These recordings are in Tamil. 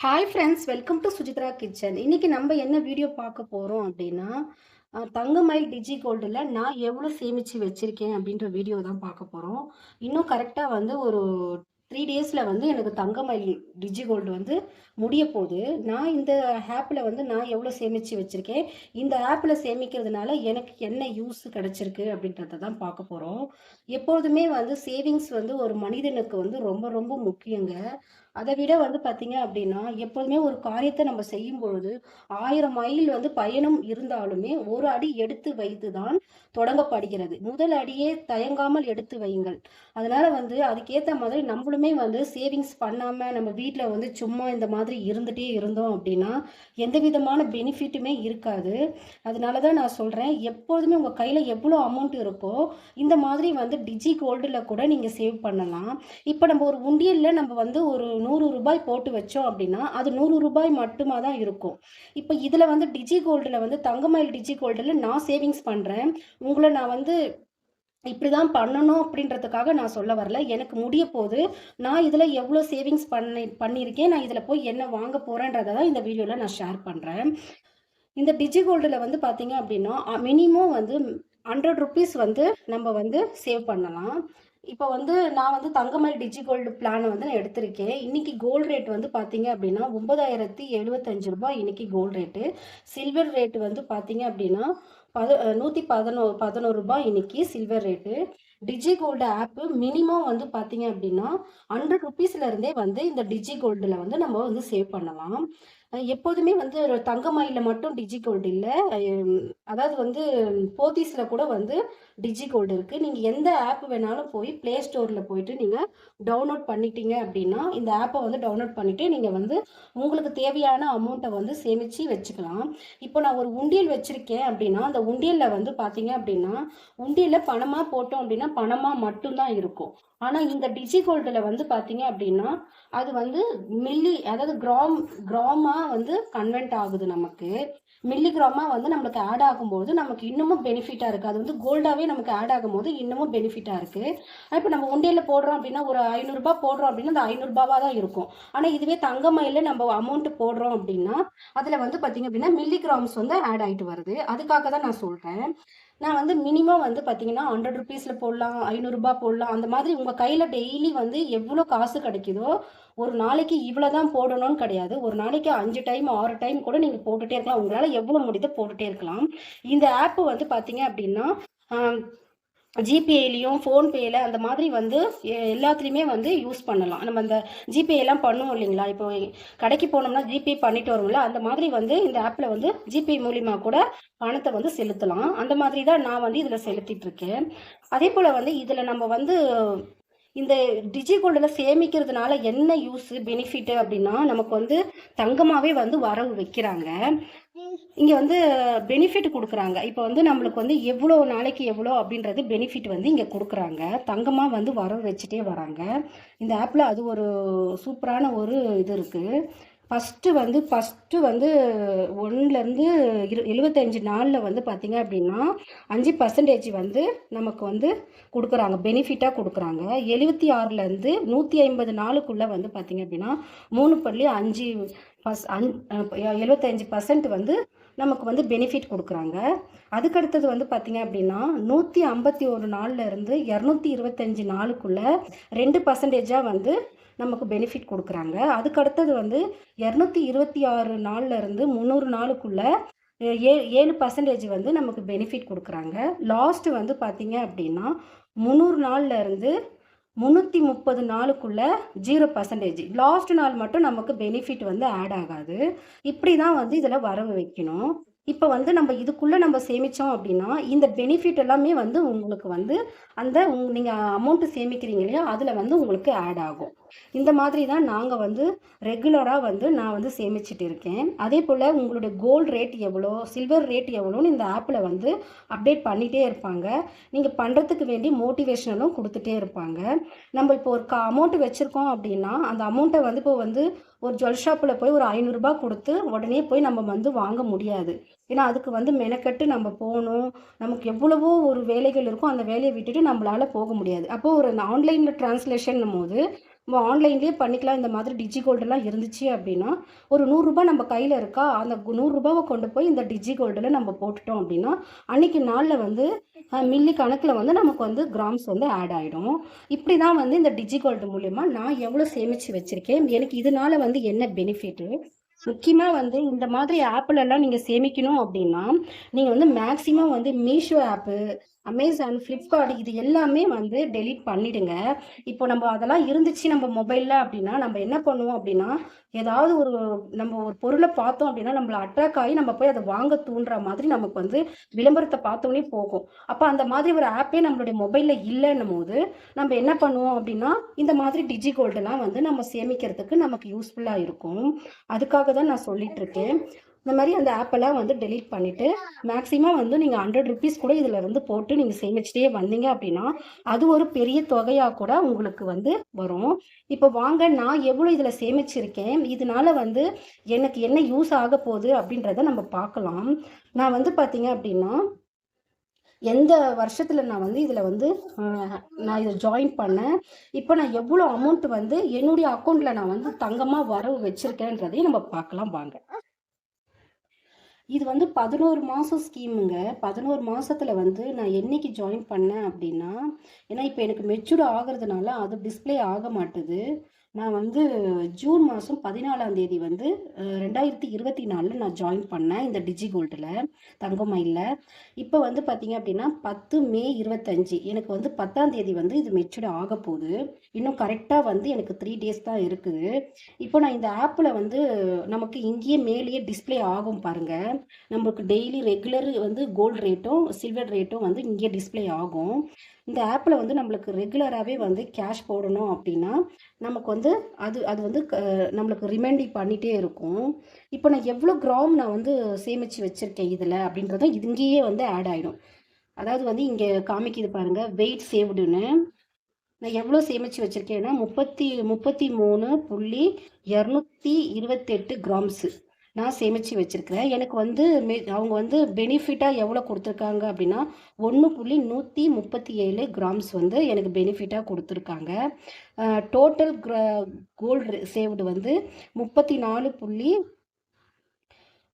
Hi friends welcome to Sujithra kitchen இன்னைக்கு நம்ம என்ன வீடியோ பார்க்க போகிறோம் அப்படின்னா தங்கமயில் டிஜி கோல்டில் நான் எவ்வளோ சேமித்து வச்சுருக்கேன் அப்படின்ற வீடியோ தான் பார்க்க போகிறோம் இன்னும் கரெக்டாக வந்து ஒரு த்ரீ டேஸில் வந்து எனக்கு தங்கமயில் டிஜி கோல்டு வந்து முடிய போகுது. நான் இந்த ஆப்பில் வந்து நான் எவ்வளோ சேமித்து வச்சுருக்கேன்? இந்த ஆப்பில் சேமிக்கிறதுனால எனக்கு என்ன யூஸ் கிடச்சிருக்கு அப்படின்றத தான் பார்க்க போகிறோம் எப்பொழுதுமே வந்து சேவிங்ஸ் வந்து ஒரு மனிதனுக்கு வந்து ரொம்ப ரொம்ப முக்கியங்க. அதை விட வந்து பார்த்தீங்க அப்படின்னா எப்போதுமே ஒரு காரியத்தை நம்ம செய்யும் பொழுது ஆயிரம் மைல் வந்து பயணம் இருந்தாலுமே ஒரு அடி எடுத்து வைத்து தான் தொடங்கப்படுகிறது. முதல் அடியே தயங்காமல் எடுத்து வையுங்கள். அதனால வந்து அதுக்கேற்ற மாதிரி நம்மளுமே வந்து சேவிங்ஸ் பண்ணாமல் நம்ம வீட்டில் வந்து சும்மா இந்த மாதிரி இருந்துகிட்டே இருந்தோம் அப்படின்னா எந்த விதமான பெனிஃபிட்டுமே இருக்காது. அதனால தான் நான் சொல்கிறேன் எப்பொழுதுமே உங்கள் கையில் எவ்வளோ அமௌண்ட் இருக்கோ இந்த மாதிரி வந்து டிஜி கோல்டில் கூட நீங்கள் சேவ் பண்ணலாம். இப்போ நம்ம ஒரு உண்டியலில் நம்ம வந்து ஒரு நூறு ரூபாய் போட்டு வச்சோம் அப்படின்னா அது நூறு ரூபாய் மட்டுமா தான் இருக்கும். இப்போ இதில் வந்து டிஜி கோல்டில் வந்து தங்கமயில் டிஜி கோல்டில் நான் சேவிங்ஸ் பண்ணுறேன் உங்களை நான் வந்து இப்படி தான் பண்ணணும் அப்படின்றதுக்காக நான் சொல்ல வரல. எனக்கு முடிய போது நான் இதில் எவ்வளோ சேவிங்ஸ் பண்ணி பண்ணியிருக்கேன் நான் இதில் போய் என்ன வாங்க போகிறேன்றதை தான் இந்த வீடியோவில் நான் ஷேர் பண்ணுறேன் இந்த டிஜி கோல்டில் வந்து பார்த்தீங்க அப்படின்னா மினிமம் வந்து ஹண்ட்ரட் ருபீஸ் வந்து நம்ம வந்து சேவ் பண்ணலாம். இப்போ வந்து நான் வந்து தங்கமல் டிஜி கோல்டு பிளானை வந்து நான் எடுத்திருக்கேன். இன்றைக்கி கோல்டு ரேட் வந்து பார்த்தீங்க அப்படின்னா ஒன்பதாயிரத்தி எழுபத்தஞ்சு ரூபாய் இன்றைக்கி கோல்டு ரேட்டு சில்வர் ரேட்டு வந்து பார்த்தீங்க அப்படின்னா பத நூற்றி பதினோ பதினோரு ரூபாய் இன்னைக்கு silver rate digi gold app minimum வந்து பார்த்தீங்க அப்படின்னா ஹண்ட்ரட் ருபீஸ்லேருந்தே வந்து இந்த டிஜி கோல்டில் வந்து நம்ம வந்து சேவ் பண்ணலாம். எப்போதுமே வந்து ஒரு தங்கமயில மட்டும் டிஜி கோல்டு இல்லை அதாவது வந்து போத்தீஸில் கூட வந்து டிஜி கோல்டு இருக்குது நீங்கள் எந்த ஆப் வேணாலும் போய் ப்ளே ஸ்டோரில் போயிட்டு நீங்கள் டவுன்லோட் பண்ணிட்டீங்க அப்படின்னா இந்த ஆப்பை வந்து டவுன்லோட் பண்ணிவிட்டு நீங்கள் வந்து உங்களுக்கு தேவையான அமௌண்ட்டை வந்து சேமித்து வச்சுக்கலாம். இப்போ நான் ஒரு உண்டியல் வச்சுருக்கேன் அப்படின்னா அந்த உண்டியலில் வந்து பார்த்தீங்க அப்படின்னா உண்டியலில் பணமாக போட்டோம் அப்படின்னா பணமாக மட்டும்தான் இருக்கும். ஆனால் இந்த டிஜி கோல்டில் வந்து பார்த்தீங்க அப்படின்னா அது வந்து மில்லி அதாவது கிராம் கிராமாக வந்து கன்வென்ட் ஆகுது நமக்கு. மில்லி கிராமாக வந்து நம்மளுக்கு ஆட் ஆகும்போது நமக்கு இன்னமும் பெனிஃபிட்டாக இருக்குது அது வந்து கோல்டாகவே நமக்கு ஆட் ஆகும்போது இன்னமும் பெனிஃபிட்டாக இருக்குது இப்போ நம்ம உண்டியில் போடுறோம் அப்படின்னா ஒரு ஐநூறுரூபா போடுறோம் அப்படின்னா அந்த ஐநூறுரூபாவாக தான் இருக்கும். ஆனால் இதுவே தங்கமயில நம்ம அமௌண்ட் போடுறோம் அப்படின்னா அதில் வந்து பார்த்தீங்க அப்படின்னா மில்லி கிராம்ஸ் வந்து ஆட் ஆகிட்டு வருது. அதுக்காக தான் நான் சொல்கிறேன் நான் வந்து மினிமம் வந்து பார்த்தீங்கன்னா ஹண்ட்ரட் ருபீஸில் போடலாம் ஐநூறுரூபா போடலாம். அந்த மாதிரி உங்கள் கையில் டெய்லி வந்து எவ்வளோ காசு கிடைக்குதோ ஒரு நாளைக்கு இவ்வளோ தான் போடணும்னு கிடையாது. ஒரு நாளைக்கு அஞ்சு டைம் ஆறு டைம் கூட நீங்கள் போட்டுகிட்டே இருக்கலாம். உங்களால் எவ்வளோ முடியுதோ போட்டுகிட்டே இருக்கலாம். இந்த ஆப்பு வந்து பார்த்தீங்க அப்படின்னா ஜிபேலையும் ஃபோன்பேயில் அந்த மாதிரி வந்து எல்லாத்துலேயுமே வந்து யூஸ் பண்ணலாம். நம்ம அந்த ஜிபேலாம் பண்ணுவோம் இல்லைங்களா? இப்போ கடைக்கு போனோம்னா ஜிபே பண்ணிட்டு வருவோம்ல அந்த மாதிரி வந்து இந்த ஆப்பில் வந்து ஜிபே மூலிமா கூட பணத்தை வந்து செலுத்தலாம். அந்த மாதிரி தான் நான் வந்து இதில் செலுத்திட்டு இருக்கேன். அதே போல் வந்து இதில் நம்ம வந்து இந்த டிஜி கோல்டில் சேமிக்கிறதுனால என்ன யூஸு பெனிஃபிட் அப்படின்னா நமக்கு வந்து தங்கமாகவே வந்து வரவு வைக்கிறாங்க. இங்கே வந்து பெனிஃபிட் கொடுக்குறாங்க. இப்போ வந்து நம்மளுக்கு வந்து எவ்வளோ நாளைக்கு எவ்வளோ அப்படின்றது பெனிஃபிட் வந்து இங்கே கொடுக்குறாங்க. தங்கமாக வந்து வரவு வச்சுட்டே வராங்க. இந்த ஆப்பில் அது ஒரு சூப்பரான ஒரு இது இருக்குது ஃபஸ்ட்டு வந்து ஃபஸ்ட்டு வந்து ஒன்றுலேருந்து இரு எழுபத்தஞ்சி நாளில் வந்து பார்த்தீங்க அப்படின்னா அஞ்சு பர்சன்டேஜ் வந்து நமக்கு வந்து கொடுக்குறாங்க பெனிஃபிட்டாக கொடுக்குறாங்க. எழுபத்தி ஆறுலேருந்து நூற்றி ஐம்பது நாளுக்குள்ளே வந்து பார்த்திங்க அப்படின்னா மூணு புள்ளி அஞ்சு பஸ் அன் எழுபத்தஞ்சு பர்சன்ட் வந்து நமக்கு வந்து பெனிஃபிட் கொடுக்குறாங்க. அதுக்கடுத்தது வந்து பார்த்திங்க அப்படின்னா நூற்றி ஐம்பத்தி ஒரு நாளில் இருந்து இரநூத்தி இருபத்தஞ்சி நாளுக்குள்ளே ரெண்டு பர்சன்டேஜாக வந்து நமக்கு பெனிஃபிட் கொடுக்குறாங்க. அதுக்கடுத்தது வந்து இரநூத்தி இருபத்தி ஆறு நாள்லேருந்து முந்நூறு நாளுக்குள்ளே ஏ ஏழு பர்சன்டேஜ் வந்து நமக்கு பெனிஃபிட் கொடுக்குறாங்க. லாஸ்ட்டு வந்து பார்த்திங்க அப்படின்னா முந்நூறு நாள்லேருந்து முந்நூற்றி முப்பது நாளுக்குள்ளே ஜீரோ பர்சன்டேஜ் லாஸ்ட் நாள் மட்டும் நமக்கு பெனிஃபிட் வந்து ஆட் ஆகாது. இப்படி தான் வந்து இதில் வரவு வைக்கணும். இப்போ வந்து நம்ம இதுக்குள்ளே நம்ம சேமித்தோம் அப்படின்னா இந்த பெனிஃபிட் எல்லாமே வந்து உங்களுக்கு வந்து அந்த உங் நீங்கள் அமௌண்ட்டு சேமிக்கிறீங்க இல்லையா அதில் வந்து உங்களுக்கு ஆட் ஆகும். இந்த மாதிரி தான் நாங்கள் வந்து ரெகுலராக வந்து நான் வந்து சேமிச்சிட்டு இருக்கேன். அதே போல் உங்களுடைய கோல்டு ரேட் எவ்வளோ சில்வர் ரேட் எவ்வளோன்னு இந்த ஆப்பில் வந்து அப்டேட் பண்ணிகிட்டே இருப்பாங்க. நீங்கள் பண்ணுறதுக்கு வேண்டி மோட்டிவேஷனலும் கொடுத்துட்டே இருப்பாங்க. நம்ம இப்போ ஒரு க அமௌண்ட்டு வச்சுருக்கோம் அப்படின்னா அந்த அமௌண்ட்டை வந்து இப்போ வந்து ஒரு ஜுவல் ஷாப்பில் போய் ஒரு ஐநூறுரூபா கொடுத்து உடனே போய் நம்ம வந்து வாங்க முடியாது. ஏன்னா அதுக்கு வந்து மெனக்கட்டு நம்ம போகணும். நமக்கு எவ்வளவோ ஒரு வேலைகள் இருக்கும் அந்த வேலையை விட்டுட்டு நம்மளால போக முடியாது. அப்போது ஒரு ஆன்லைனில் ட்ரான்ஸ்லேஷன் போது நம்ம ஆன்லைன்லேயே பண்ணிக்கலாம். இந்த மாதிரி டிஜி கோல்டெல்லாம் இருந்துச்சு அப்படின்னா ஒரு நூறுரூபா நம்ம கையில் இருக்கா? அந்த நூறுரூபாவை கொண்டு போய் இந்த டிஜி கோல்டில் நம்ம போட்டுட்டோம் அப்படின்னா அன்னைக்கு நாளில் வந்து மில்லி கணக்கில் வந்து நமக்கு வந்து கிராம்ஸ் வந்து ஆட் ஆகிடும் இப்படி தான் வந்து இந்த டிஜி கோல்டு மூலயமா நான் எவ்வளோ சேமித்து வச்சுருக்கேன்? எனக்கு இதனால வந்து என்ன பெனிஃபிட்டு முக்கியமாக வந்து இந்த மாதிரி ஆப்பிலெல்லாம் நீங்கள் சேமிக்கணும் அப்படின்னா நீங்கள் வந்து மேக்ஸிமம் வந்து மீஷோ ஆப்பு அமேசான் ஃப்ளிப்கார்ட் இது எல்லாமே வந்து டெலீட் பண்ணிடுங்க. இப்போ நம்ம அதெல்லாம் இருந்துச்சு நம்ம மொபைலில் அப்படின்னா நம்ம என்ன பண்ணுவோம் அப்படின்னா ஏதாவது ஒரு நம்ம ஒரு பொருளை பார்த்தோம் அப்படின்னா நம்மளை அட்ராக்ட் ஆகி நம்ம போய் அதை வாங்க தூண்டுற மாதிரி நமக்கு வந்து விளம்பரத்தை பார்த்தோன்னே போகும். அப்போ அந்த மாதிரி ஒரு ஆப்பே நம்மளுடைய மொபைலில் இல்லைன்னும் போது நம்ம என்ன பண்ணுவோம் அப்படின்னா இந்த மாதிரி டிஜி கோல்டெல்லாம் வந்து நம்ம சேமிக்கிறதுக்கு நமக்கு யூஸ்ஃபுல்லாக இருக்கும். அதுக்காக தான் நான் சொல்லிட்டு இருக்கேன். இந்த மாதிரி அந்த ஆப்பெல்லாம் வந்து டெலீட் பண்ணிவிட்டு மேக்ஸிமம் வந்து நீங்கள் ஹண்ட்ரட் ருபீஸ் கூட இதில் இருந்து போட்டு நீங்கள் சேமிச்சிட்டே வந்தீங்க அப்படின்னா அது ஒரு பெரிய தொகையாக கூட உங்களுக்கு வந்து வரும். இப்போ வாங்க நான் எவ்வளோ இதில் சேமிச்சிருக்கேன் இதனால வந்து எனக்கு என்ன யூஸ் ஆக போகுது அப்படின்றத நம்ம பார்க்கலாம். நான் வந்து பார்த்தீங்க அப்படின்னா எந்த வருஷத்தில் நான் வந்து இதில் வந்து நான் இதை ஜாயின் பண்ணேன் இப்போ நான் எவ்வளோ அமௌண்ட் வந்து என்னுடைய அக்கௌண்ட்டில் நான் வந்து தங்கமாக வரவு வச்சுருக்கேன்றதையும் நம்ம பார்க்கலாம் வாங்க. இது வந்து பதினோரு மாதம் ஸ்கீமுங்க. பதினோரு மாதத்தில் வந்து நான் என்னைக்கு ஜாயின் பண்ணேன் அப்படின்னா ஏன்னா இப்போ எனக்கு மெச்சூர்ட் ஆகிறதுனால அது டிஸ்ப்ளே ஆக மாட்டுது. நான் வந்து ஜூன் மாதம் பதினாலாம் தேதி வந்து ரெண்டாயிரத்தி இருபத்தி நாலில் நான் ஜாயின் பண்ணேன் இந்த டிஜி கோல்டில் தங்கமயிலில் இப்போ வந்து பார்த்தீங்க அப்படின்னா பத்து மே இருபத்தஞ்சி எனக்கு வந்து பத்தாம் தேதி வந்து இது மெச்சூர்ட் ஆக போகுது. இன்னும் கரெக்டாக வந்து எனக்கு த்ரீ டேஸ் தான் இருக்குது. இப்போ நான் இந்த ஆப்பில் வந்து நமக்கு இங்கேயே மேலேயே டிஸ்பிளே ஆகும் பாருங்கள் நமக்கு டெய்லி ரெகுலர் வந்து கோல்டு ரேட்டும் சில்வர் ரேட்டும் வந்து இங்கேயே டிஸ்ப்ளே ஆகும். இந்த ஆப்பில் வந்து நம்மளுக்கு ரெகுலராகவே வந்து கேஷ் போடணும் அப்படின்னா நமக்கு வந்து அது அது வந்து க- நம்மளுக்கு ரிமைண்டிங் பண்ணிகிட்டே இருக்கும். இப்போ நான் எவ்வளோ கிராம் நான் வந்து சேமித்து வச்சுருக்கேன் இதில் அப்படின்றதும் இங்கேயே வந்து ஆட் ஆகிடும் அதாவது வந்து இங்கே காமிக்குது பாருங்கள் வெயிட் சேவ்டுன்னு நான் எவ்வளோ சேமித்து வச்சுருக்கேன்னா முப்பத்தி முப்பத்தி மூணு புள்ளி இரநூத்தி இருபத்தெட்டு கிராம்ஸு நான் சேமித்து வச்சுருக்கிறேன். எனக்கு வந்து அவங்க வந்து பெனிஃபிட்டாக எவ்வளோ கொடுத்துருக்காங்க அப்படின்னா ஒன்று புள்ளி நூற்றி முப்பத்தி ஏழு கிராம்ஸ் வந்து எனக்கு பெனிஃபிட்டாக கொடுத்துருக்காங்க. டோட்டல் கோல்டு சேவ்டு வந்து முப்பத்தி நாலு புள்ளி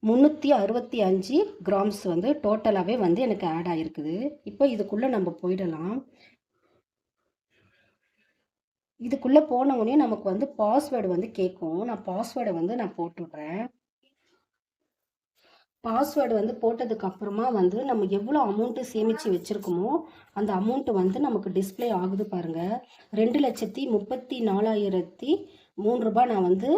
முந்நூற்றி அறுபத்தி அஞ்சு கிராம்ஸ் வந்து டோட்டலாகவே வந்து எனக்கு ஆட் ஆகிருக்குது இப்போ இதுக்குள்ளே நம்ம போயிடலாம். இதுக்குள்ளே போன உடனே நமக்கு வந்து பாஸ்வேர்டு வந்து கேட்கும். நான் பாஸ்வேர்டை வந்து நான் போட்டுடுறேன். பாஸ்வேர்டு வந்து போட்டதுக்கு அப்புறமா வந்து நம்ம எவ்வளோ அமௌண்ட்டு சேமித்து வச்சுருக்கோமோ அந்த அமௌண்ட்டு வந்து நமக்கு டிஸ்ப்ளே ஆகுது பாருங்க. ரெண்டு லட்சத்தி முப்பத்தி நாலாயிரத்தி மூணு ரூபாய் நான் வந்து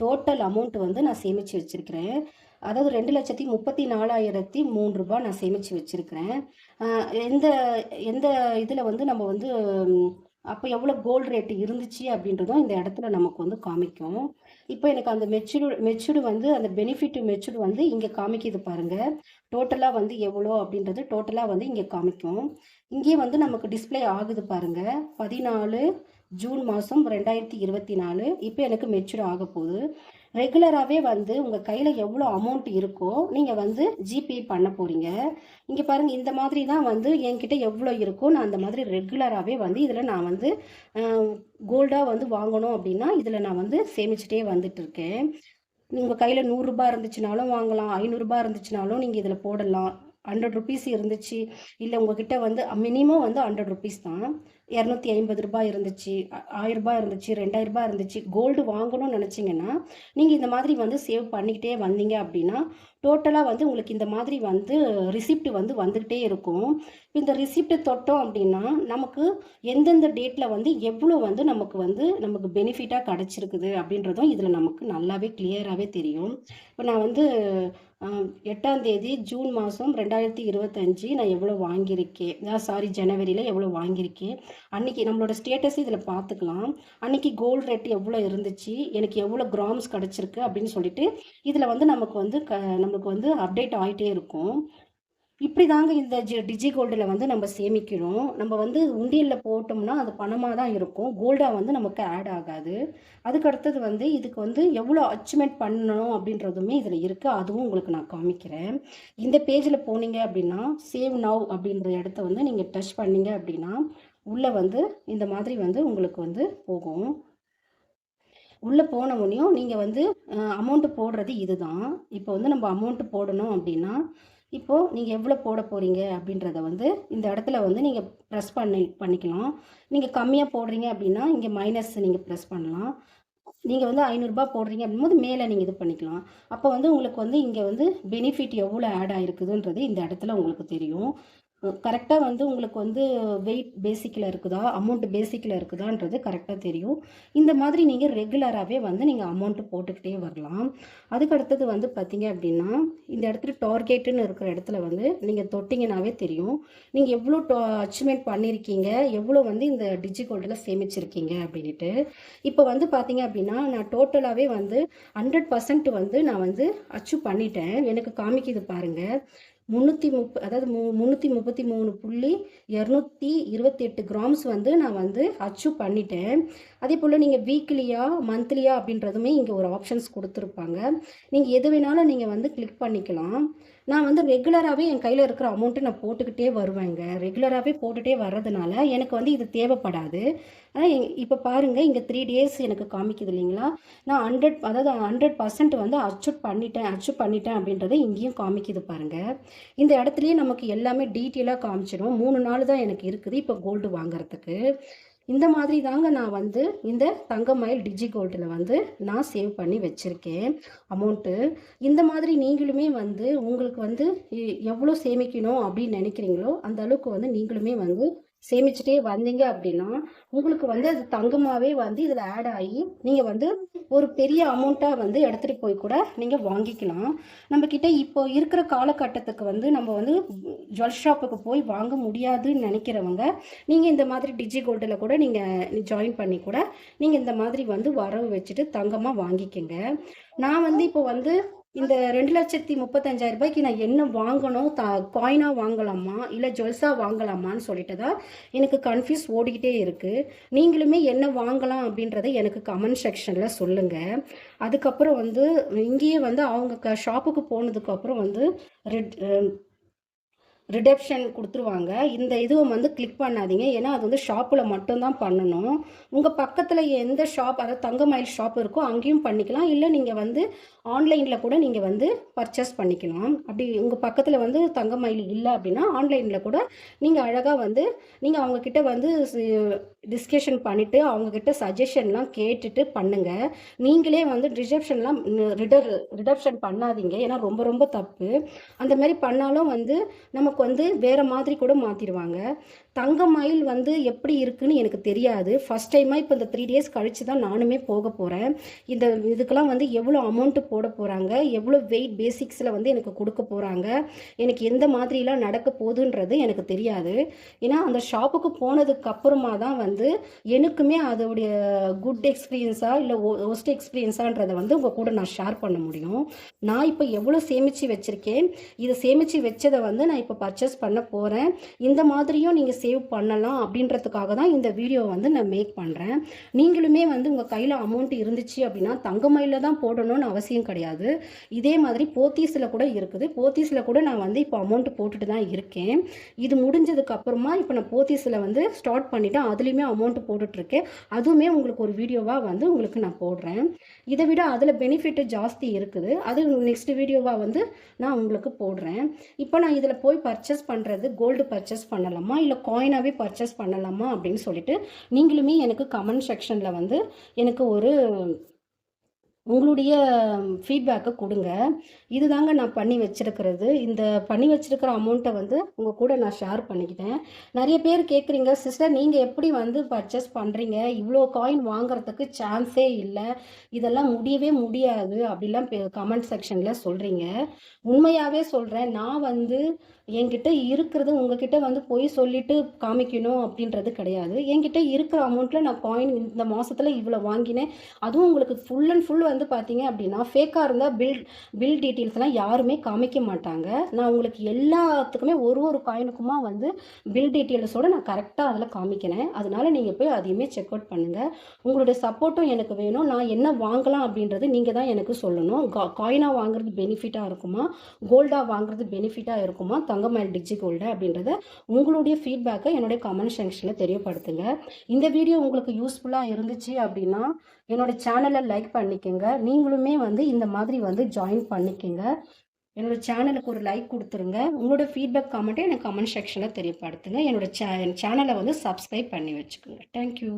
டோட்டல் அமௌண்ட் வந்து நான் சேமித்து வச்சுருக்கிறேன். அதாவது ரெண்டு லட்சத்தி முப்பத்தி நாலாயிரத்தி மூணு ரூபாய் நான் சேமித்து வச்சுருக்கிறேன். எந்த எந்த இதில் வந்து நம்ம வந்து அப்போ எவ்வளோ கோல்டு ரேட்டு இருந்துச்சு அப்படின்றதும் இந்த இடத்துல நமக்கு வந்து காமிக்கும். இப்போ எனக்கு அந்த மெச்சூர் மெச்சூர்டு வந்து அந்த பெனிஃபிட் மெச்சூர்டு வந்து இங்கே காமிக்குது பாருங்கள் டோட்டலாக வந்து எவ்வளோ அப்படின்றது டோட்டலாக வந்து இங்கே காமிக்கும். இங்கே வந்து நமக்கு டிஸ்பிளே ஆகுது பாருங்க. பதினாலு ஜூன் மாதம் ரெண்டாயிரத்தி இருபத்தி நாலு. இப்போ எனக்கு மெச்சூர் ஆக போகுது. ரெகுலராகவே வந்து உங்கள் கையில் எவ்வளோ அமௌண்ட் இருக்கோ நீங்கள் வந்து ஜிபே பண்ண போகிறீங்க இங்கே பாருங்கள் இந்த மாதிரி தான் வந்து என்கிட்ட எவ்வளோ இருக்கோ நான் அந்த மாதிரி ரெகுலராகவே வந்து இதில் நான் வந்து கோல்டாக வந்து வாங்கணும் அப்படின்னா இதில் நான் வந்து சேமிச்சுட்டே வந்துட்டு இருக்கேன். உங்கள் கையில் நூறுரூபா இருந்துச்சுனாலும் வாங்கலாம் ஐநூறுரூபா இருந்துச்சுனாலும் நீங்கள் இதில் போடலாம். ஹண்ட்ரட் ருபீஸ் இருந்துச்சு. இல்லை உங்ககிட்ட வந்து மினிமம் வந்து ஹண்ட்ரட் ருபீஸ் தான். இரநூத்தி ஐம்பது ரூபாய் இருந்துச்சு. ஆயிரரூபா ஆயிரம் ரூபாய் இருந்துச்சு ரெண்டாயிரம் ரூபாய் இருந்துச்சு. கோல்டு வாங்கணும்னு நினச்சிங்கன்னா நீங்கள் இந்த மாதிரி வந்து சேவ் பண்ணிக்கிட்டே வந்தீங்க அப்படின்னா டோட்டலாக வந்து உங்களுக்கு இந்த மாதிரி வந்து ரிசிப்ட் வந்து வந்துக்கிட்டே இருக்கும். இந்த ரிசிப்ட் தொட்டோம் அப்படின்னா நமக்கு எந்தெந்த டேட்டில் வந்து எவ்வளோ வந்து நமக்கு வந்து நமக்கு பெனிஃபிட்டாக கிடச்சிருக்குது அப்படின்றதும் இதில் நமக்கு நல்லாவே கிளியராகவே தெரியும். இப்போ நான் வந்து எட்டாம் தேதி ஜூன் மாதம் ரெண்டாயிரத்தி இருபத்தஞ்சி நான் எவ்வளோ வாங்கியிருக்கேன்? சாரி ஜனவரியில் எவ்வளோ வாங்கியிருக்கேன்? அன்றைக்கி நம்மளோட ஸ்டேட்டஸ் இதில் பார்த்துக்கலாம் அன்னைக்கு கோல்டு ரேட் எவ்வளோ இருந்துச்சு? எனக்கு எவ்வளோ கிராம்ஸ் கிடச்சிருக்கு? அப்படின்னு சொல்லிட்டு இதில் வந்து நமக்கு வந்து க நமக்கு வந்து அப்டேட் ஆகிட்டே இருக்கும். இப்படி தாங்க இந்த ஜி டிஜி கோல்டில் வந்து நம்ம சேமிக்கணும் நம்ம வந்து உண்டியலில் போட்டோம்னா அது பணமாக தான் இருக்கும். கோல்டாக வந்து நமக்கு ஆட் ஆகாது. அதுக்கு அடுத்தது வந்து இதுக்கு வந்து எவ்வளோ அச்சீவ்மெண்ட் பண்ணணும் அப்படின்றதுமே இதில் இருக்குது அதுவும் உங்களுக்கு நான் காமிக்கிறேன். இந்த பேஜில் போனீங்க அப்படின்னா சேவ் நவ் அப்படின்ற இடத்த வந்து நீங்கள் டச் பண்ணீங்க அப்படின்னா உள்ளே வந்து இந்த மாதிரி வந்து உங்களுக்கு வந்து போகும். உள்ளே போன உடனேயும் நீங்கள் வந்து அமௌண்ட்டு போடுறது இதுதான். இப்போ வந்து நம்ம அமௌண்ட்டு போடணும் அப்படின்னா இப்போது நீங்கள் எவ்வளோ போட போகிறீங்க அப்படின்றத வந்து இந்த இடத்துல வந்து நீங்கள் ப்ரெஸ் பண்ணி பண்ணிக்கலாம். நீங்கள் கம்மியாக போடுறீங்க அப்படின்னா இங்கே மைனஸ் நீங்கள் ப்ரெஸ் பண்ணலாம். நீங்கள் வந்து ஐநூறுரூபா போடுறீங்க அப்படிங்கும்போது மேலே நீங்கள் இது பண்ணிக்கலாம். அப்போ வந்து உங்களுக்கு வந்து இங்கே வந்து பெனிஃபிட் எவ்வளோ ஆட் ஆகிருக்குதுன்றது இந்த இடத்துல உங்களுக்கு தெரியும். கரெக்டாக வந்து உங்களுக்கு வந்து வெயிட் பேசிக்கில் இருக்குதா? அமௌண்ட் பேசிக்கில் இருக்குதான்றது கரெக்டாக தெரியும். இந்த மாதிரி நீங்கள் ரெகுலராகவே வந்து நீங்கள் அமௌண்ட்டு போட்டுக்கிட்டே வரலாம். அதுக்கு அடுத்தது வந்து பார்த்தீங்க அப்படின்னா இந்த இடத்துல டார்கெட்டுன்னு இருக்கிற இடத்துல வந்து நீங்கள் தொட்டிங்கனாவே தெரியும். நீங்கள் எவ்வளோ டா அச்சீவ்மெண்ட் பண்ணியிருக்கீங்க எவ்வளோ வந்து இந்த டிஜி கோல்டில் சேமிச்சிருக்கீங்க அப்படின்ட்டு இப்போ வந்து பார்த்தீங்க அப்படின்னா நான் டோட்டலாகவே வந்து ஹண்ட்ரட் பர்சன்ட் வந்து நான் வந்து அச்சீவ் பண்ணிட்டேன். எனக்கு காமிக்குது பாருங்கள் முந்நூற்றி முப்ப அதாவது மு முந்நூற்றி முப்பத்தி மூணு புள்ளி இரநூத்தி இருபத்தி எட்டு கிராம்ஸ் வந்து நான் வந்து அச்சீவ் பண்ணிட்டேன். அதே போல் நீங்கள் வீக்லியா மந்த்லியா அப்படின்றதுமே இங்கே ஒரு ஆப்ஷன்ஸ் கொடுத்துருப்பாங்க. நீங்கள் எது வேணாலும் நீங்கள் வந்து கிளிக் பண்ணிக்கலாம். நான் வந்து ரெகுலராகவே என் கையில் இருக்கிற அமௌண்ட்டை நான் போட்டுக்கிட்டே வருவேங்க. ரெகுலராகவே போட்டுகிட்டே வர்றதுனால எனக்கு வந்து இது தேவைப்படாது. ஆனால் இப்போ பாருங்கள் இங்கே த்ரீ டேஸ் எனக்கு காமிக்குது இல்லைங்களா? நான் ஹண்ட்ரட் அதாவது ஹண்ட்ரட் பர்சன்ட் வந்து அச்சீவ் பண்ணிட்டேன் அச்சீவ் பண்ணிட்டேன் அப்படின்றத இங்கேயும் காமிக்குது பாருங்கள் இந்த இடத்துலையே நமக்கு எல்லாமே டீட்டெயிலாக காமிச்சிடும் மூணு நாள் தான் எனக்கு இருக்குது இப்போ கோல்டு வாங்குறதுக்கு. இந்த மாதிரி தாங்க நான் வந்து இந்த தங்கமயில் டிஜி கோல்டில் வந்து நான் சேவ் பண்ணி வச்சுருக்கேன் அமௌண்ட்டு. இந்த மாதிரி நீங்களுமே வந்து உங்களுக்கு வந்து எவ்வளோ சேமிக்கணும் அப்படின்னு நினைக்கிறீங்களோ அந்த அளவுக்கு வந்து நீங்களுமே வந்து சேமிச்சுட்டே வந்தீங்க அப்படின்னா உங்களுக்கு வந்து அது தங்கமாகவே வந்து இதில் ஆட் ஆகி நீங்கள் வந்து ஒரு பெரிய அமௌண்ட்டாக வந்து எடுத்துகிட்டு போய் கூட நீங்கள் வாங்கிக்கலாம். நம்மக்கிட்ட இப்போ இருக்கிற காலகட்டத்துக்கு வந்து நம்ம வந்து ஜுவல் ஷாப்புக்கு போய் வாங்க முடியாதுன்னு நினைக்கிறவங்க நீங்கள் இந்த மாதிரி டிஜி கோல்டில் கூட நீங்கள் ஜாயின் பண்ணி கூட நீங்கள் இந்த மாதிரி வந்து வரவு வச்சுட்டு தங்கமாக வாங்கிக்கோங்க. நான் வந்து இப்போ வந்து இந்த ரெண்டு லட்சத்தி முப்பத்தஞ்சாயிரம் ரூபாய்க்கு நான் என்ன வாங்கணும்? த காயினாக வாங்கலாமா? இல்லை ஜுவல்ஸாக வாங்கலாமான்னு சொல்லிட்டு தான் எனக்கு கன்ஃபியூஸ் ஓடிக்கிட்டே இருக்குது நீங்களுமே என்ன வாங்கலாம் அப்படின்றத எனக்கு கமெண்ட் செக்ஷனில் சொல்லுங்கள் அதுக்கப்புறம் வந்து இங்கேயே வந்து அவங்க க ஷாப்புக்கு போனதுக்கப்புறம் வந்து ரெட் ரிடப்ஷன் கொடுத்துருவாங்க. இந்த இதுவும் வந்து கிளிக் பண்ணாதீங்க. ஏன்னா அது வந்து ஷாப்பில் மட்டும்தான் பண்ணணும். உங்கள் பக்கத்தில் எந்த ஷாப் அதாவது தங்கமயில் ஷாப் இருக்கோ அங்கேயும் பண்ணிக்கலாம். இல்லை நீங்கள் வந்து ஆன்லைனில் கூட நீங்கள் வந்து பர்ச்சேஸ் பண்ணிக்கலாம். அப்படி உங்கள் பக்கத்தில் வந்து தங்கமயில் இல்லை அப்படின்னா ஆன்லைனில் கூட நீங்கள் அழகாக வந்து நீங்கள் அவங்கக்கிட்ட வந்து டிஸ்கஷன் பண்ணிவிட்டு அவங்கக்கிட்ட சஜஷன்லாம் கேட்டுட்டு பண்ணுங்கள் நீங்களே வந்து ரிசப்ஷன்லாம் ரிடர் ரிடப்ஷன் பண்ணாதீங்க. ஏன்னா ரொம்ப ரொம்ப தப்பு. அந்த மாதிரி பண்ணாலும் வந்து நமக்கு வந்து வேறு மாதிரி கூட மாற்றிடுவாங்க தங்க மயில் வந்து எப்படி இருக்குன்னு எனக்கு தெரியாது. ஃபஸ்ட் டைமாக இப்போ இந்த த்ரீ டேஸ் கழித்து தான் நானுமே போக போகிறேன் இந்த இதுக்கெல்லாம் வந்து எவ்வளோ அமௌண்ட்டு போட போகிறாங்க எவ்வளோ வெயிட் பேசிக்ஸில் வந்து எனக்கு கொடுக்க போகிறாங்க எனக்கு எந்த மாதிரிலாம் நடக்க போகுதுன்றது எனக்கு தெரியாது. ஏன்னா அந்த ஷாப்புக்கு போனதுக்கு அப்புறமா தான் வந்து எனக்குமே அதோடைய குட் எக்ஸ்பீரியன்ஸாக இல்லை ஒஸ்ட் எக்ஸ்பீரியன்ஸான்றதை வந்து உங்கள் கூட நான் ஷேர் பண்ண முடியும். நான் இப்போ எவ்வளோ சேமித்து வச்சுருக்கேன்? இதை சேமித்து வச்சதை வந்து நான் இப்போ பர்ச்சேஸ் பண்ண போகிறேன் இந்த மாதிரியும் நீங்கள் சேவ் பண்ணலாம் அப்படின்றதுக்காக தான் இந்த வீடியோ வந்து நான் மேக் பண்ணுறேன் நீங்களுமே வந்து உங்கள் கையில் அமௌண்ட் இருந்துச்சு அப்படின்னா தங்கமயில தான் போடணும்னு அவசியம் கிடையாது. இதே மாதிரி போத்தீஸில் கூட இருக்குது. போத்தீஸில் கூட நான் வந்து இப்போ அமௌண்ட் போட்டுட்டு தான் இருக்கேன். இது முடிஞ்சதுக்கு அப்புறமா இப்போ நான் போத்தீஸில் வந்து ஸ்டார்ட் பண்ணிவிட்டு அதுலேயுமே அமௌண்ட் போட்டுட்ருக்கேன் அதுவுமே உங்களுக்கு ஒரு வீடியோவாக வந்து உங்களுக்கு நான் போடுறேன். இதை விட அதில் பெனிஃபிட் ஜாஸ்தி இருக்குது. அது நெக்ஸ்ட் வீடியோவாக வந்து நான் உங்களுக்கு போடுறேன். இப்போ நான் இதில் போய் பர்ச்சேஸ் பண்ணுறது கோல்டு பர்ச்சேஸ் பண்ணலாமா? இல்லை காயினாகவே பர்ச்சேஸ் பண்ணலாமா? அப்படின்னு சொல்லிட்டு நீங்களுமே எனக்கு கமெண்ட் செக்ஷனில் வந்து எனக்கு ஒரு உங்களுடைய ஃபீட்பேக்கை கொடுங்க. இதுதாங்க நான் பண்ணி வச்சிருக்கிறது. இந்த பண்ணி வச்சிருக்கிற அமௌண்ட்டை வந்து உங்கள் கூட நான் ஷேர் பண்ணிக்கிட்டேன். நிறைய பேர் கேட்குறீங்க சிஸ்டர் நீங்கள் எப்படி வந்து பர்ச்சேஸ் பண்ணுறீங்க இவ்வளோ காயின் வாங்குறதுக்கு சான்ஸே இல்லை. இதெல்லாம் முடியவே முடியாது. அப்படிலாம் கமெண்ட் செக்ஷனில் சொல்கிறீங்க உண்மையாகவே சொல்கிறேன் நான் வந்து என்கிட்ட இருக்கிறது உங்ககிட்ட வந்து போய் சொல்லிட்டு காமிக்கணும் அப்படின்றது கிடையாது. என்கிட்ட இருக்கிற அமௌண்ட்டில் நான் காயின் இந்த மாதத்தில் இவ்வளோ வாங்கினேன். அதுவும் உங்களுக்கு ஃபுல் அண்ட் ஃபுல் வந்து பார்த்தீங்க அப்படின்னா ஃபேக்காக இருந்தால் பில் பில் டீட்டெயில்ஸ்லாம் யாருமே காமிக்க மாட்டாங்க. நான் உங்களுக்கு எல்லாத்துக்குமே ஒரு ஒரு காயினுக்குமா வந்து பில் டீட்டெயில்ஸோட நான் கரெக்டாக அதில் காமிக்கிறேன். அதனால நீங்கள் போய் அதையுமே செக் அவுட் பண்ணுங்கள் உங்களுடைய சப்போர்ட்டும் எனக்கு வேணும். நான் என்ன வாங்கலாம் அப்படின்றது நீங்கள் தான் எனக்கு சொல்லணும். காயினாக வாங்குறது பெனிஃபிட்டாக இருக்குமா? கோல்டாக வாங்குறது பெனிஃபிட்டாக இருக்குமா? தங்கமயில் டிஜி கோல்டு அப்படின்றத உங்களுடைய ஃபீட்பேக்கை என்னுடைய கமெண்ட் செக்ஷனில் தெரியப்படுத்துங்க. இந்த வீடியோ உங்களுக்கு யூஸ்ஃபுல்லாக இருந்துச்சு அப்படின்னா என்னோட சேனலை லைக் பண்ணிக்கோங்க. நீங்களுமே வந்து இந்த மாதிரி வந்து ஜாயின் பண்ணிக்கோங்க. என்னோட சேனலுக்கு ஒரு லைக் கொடுத்துருங்க. உங்களோட ஃபீட்பேக் கமெண்ட்டை எனக்கு கமெண்ட் செக்ஷனில் தெரியப்படுத்துங்க. என்னோட சே சேனலை வந்து சப்ஸ்கிரைப் பண்ணி வச்சுக்கோங்க. தேங்க்யூ